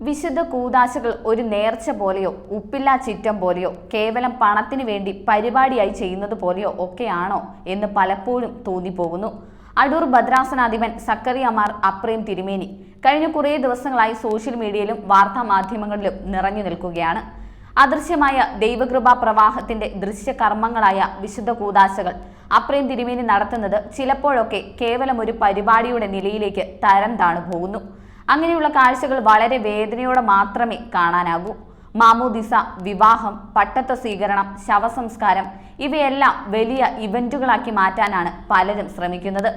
വിശുദ്ധ കൂതാശകൾ ഒരു നേർച്ച പോലെയോ ഉപ്പില്ലാ ചിറ്റം പോലെയോ കേവലം പണത്തിന് വേണ്ടി പരിപാടിയായി ചെയ്യുന്നത് പോലെയോ ഒക്കെയാണോ എന്ന് പലപ്പോഴും തോന്നിപ്പോകുന്നു. അടൂർ ഭദ്രാസനാധിപൻ സക്കറിയമാർ അപ്രേം തിരുമേനി കഴിഞ്ഞ കുറേ ദിവസങ്ങളായി സോഷ്യൽ മീഡിയയിലും വാർത്താ മാധ്യമങ്ങളിലും നിറഞ്ഞു നിൽക്കുകയാണ്. അദൃശ്യമായ ദൈവകൃപാ പ്രവാഹത്തിന്റെ ദൃശ്യകർമ്മങ്ങളായ വിശുദ്ധ കൂതാശകൾ അപ്രേം തിരുമേനി നടത്തുന്നത് ചിലപ്പോഴൊക്കെ കേവലം ഒരു പരിപാടിയുടെ നിലയിലേക്ക് തരം താണു പോകുന്നു അങ്ങനെയുള്ള കാഴ്ചകൾ വളരെ വേദനയോടെ മാത്രമേ കാണാനാകൂ. മാമോദിസ വിവാഹം പട്ടത്ത സ്വീകരണം ശവസംസ്കാരം ഇവയെല്ലാം വലിയ ഇവന്റുകളാക്കി മാറ്റാനാണ് പലരും ശ്രമിക്കുന്നത്.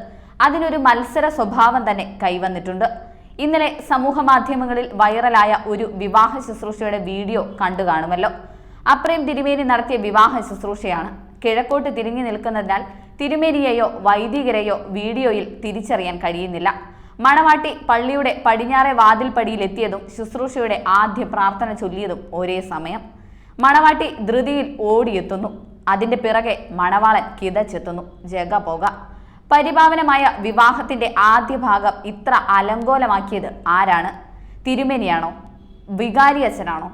അതിനൊരു മത്സര സ്വഭാവം തന്നെ കൈവന്നിട്ടുണ്ട്. ഇന്നലെ സമൂഹ മാധ്യമങ്ങളിൽ വൈറലായ ഒരു വിവാഹ ശുശ്രൂഷയുടെ വീഡിയോ കണ്ടു കാണുമല്ലോ. അപ്രേം തിരുമേനി നടത്തിയ വിവാഹ ശുശ്രൂഷയാണ്. കിഴക്കോട്ട് തിരിഞ്ഞു നിൽക്കുന്നതിനാൽ തിരുമേനിയെയോ വൈദികരെയോ വീഡിയോയിൽ തിരിച്ചറിയാൻ കഴിയുന്നില്ല. മണവാട്ടി പള്ളിയുടെ പടിഞ്ഞാറെ വാതിൽപ്പടിയിൽ എത്തിയതും ശുശ്രൂഷയുടെ ആദ്യ പ്രാർത്ഥന ചൊല്ലിയതും ഒരേ സമയം. മണവാട്ടി ധൃതിയിൽ ഓടിയെത്തുന്നു. അതിന്റെ പിറകെ മണവാളൻ കിതച്ചെത്തുന്നു. ജഗ പോക. പരിപാവനമായ വിവാഹത്തിന്റെ ആദ്യ ഭാഗം ഇത്ര അലങ്കോലമാക്കിയത് ആരാണ്? തിരുമേനിയാണോ? വികാരി അച്ഛനാണോ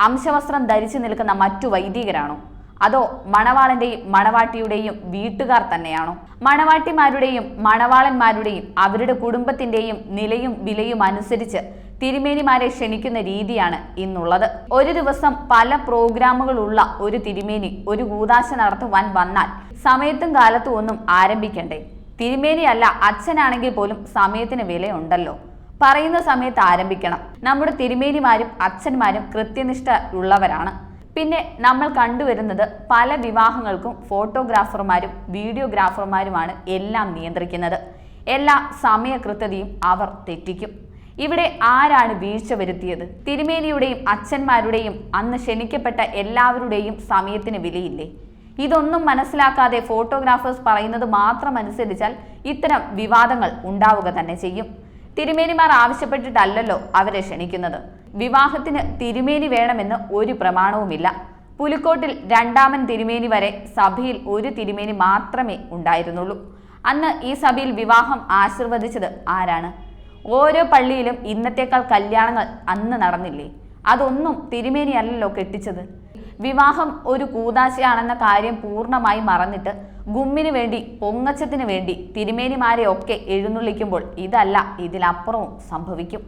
അംശവസ്ത്രം ധരിച്ചു നിൽക്കുന്ന മറ്റു വൈദികരാണോ? അതോ മണവാളന്റെയും മണവാട്ടിയുടെയും വീട്ടുകാർ തന്നെയാണോ? മണവാട്ടിമാരുടെയും മണവാളന്മാരുടെയും അവരുടെ കുടുംബത്തിന്റെയും നിലയും വിലയും അനുസരിച്ച് തിരുമേനിമാരെ ക്ഷണിക്കുന്ന രീതിയാണ് ഇന്നുള്ളത്. ഒരു ദിവസം പല പ്രോഗ്രാമുകളുള്ള ഒരു തിരുമേനി ഒരു കൂതാശ നടത്തുവാൻ വന്നാൽ സമയത്തും കാലത്തും ഒന്നും ആരംഭിക്കണ്ടേ? തിരുമേനിയല്ല അച്ഛനാണെങ്കിൽ പോലും സമയത്തിന് വിലയുണ്ടല്ലോ. പറയുന്ന സമയത്ത് ആരംഭിക്കണം. നമ്മുടെ തിരുമേനിമാരും അച്ഛന്മാരും കൃത്യനിഷ്ഠ ഉള്ളവരാണ്. പിന്നെ നമ്മൾ കണ്ടുവരുന്നത് പല വിവാഹങ്ങൾക്കും ഫോട്ടോഗ്രാഫർമാരും വീഡിയോഗ്രാഫർമാരുമാണ് എല്ലാം നിയന്ത്രിക്കുന്നത്. എല്ലാ സമയകൃത്യതയും അവർ തെറ്റിക്കും. ഇവിടെ ആരാണ് വീഴ്ച വരുത്തിയത്? തിരുമേനിയുടെയും അച്ഛന്മാരുടെയും അന്ന് ക്ഷണിക്കപ്പെട്ട എല്ലാവരുടെയും സമയത്തിന് വിലയില്ലേ? ഇതൊന്നും മനസ്സിലാക്കാതെ ഫോട്ടോഗ്രാഫേഴ്സ് പറയുന്നത് മാത്രം അനുസരിച്ചാൽ ഇത്തരം വിവാദങ്ങൾ ഉണ്ടാവുക തന്നെ ചെയ്യും. തിരുമേനിമാർ ആവശ്യപ്പെട്ടിട്ടല്ലല്ലോ അവരെ ക്ഷണിക്കുന്നത്. വിവാഹത്തിന് തിരുമേനി വേണമെന്ന് ഒരു പ്രമാണവുമില്ല. പുലിക്കോട്ടിൽ രണ്ടാമൻ തിരുമേനി വരെ സഭയിൽ ഒരു തിരുമേനി മാത്രമേ ഉണ്ടായിരുന്നുള്ളൂ. അന്ന് ഈ സഭയിൽ വിവാഹം ആശീർവദിച്ചത് ആരാണ്? ഓരോ പള്ളിയിലും ഇന്നത്തേക്കാൾ കല്യാണങ്ങൾ അന്ന് നടന്നില്ലേ? അതൊന്നും തിരുമേനി അല്ലല്ലോ കെട്ടിച്ചത്. വിവാഹം ഒരു കൂതാശയാണെന്ന കാര്യം പൂർണമായി മറന്നിട്ട് ഗുമ്മിന് വേണ്ടി പൊങ്ങച്ചത്തിന് വേണ്ടി തിരുമേനിമാരെ ഒക്കെ എഴുന്നള്ളിക്കുമ്പോൾ ഇതല്ല ഇതിലപ്പുറവും സംഭവിക്കും.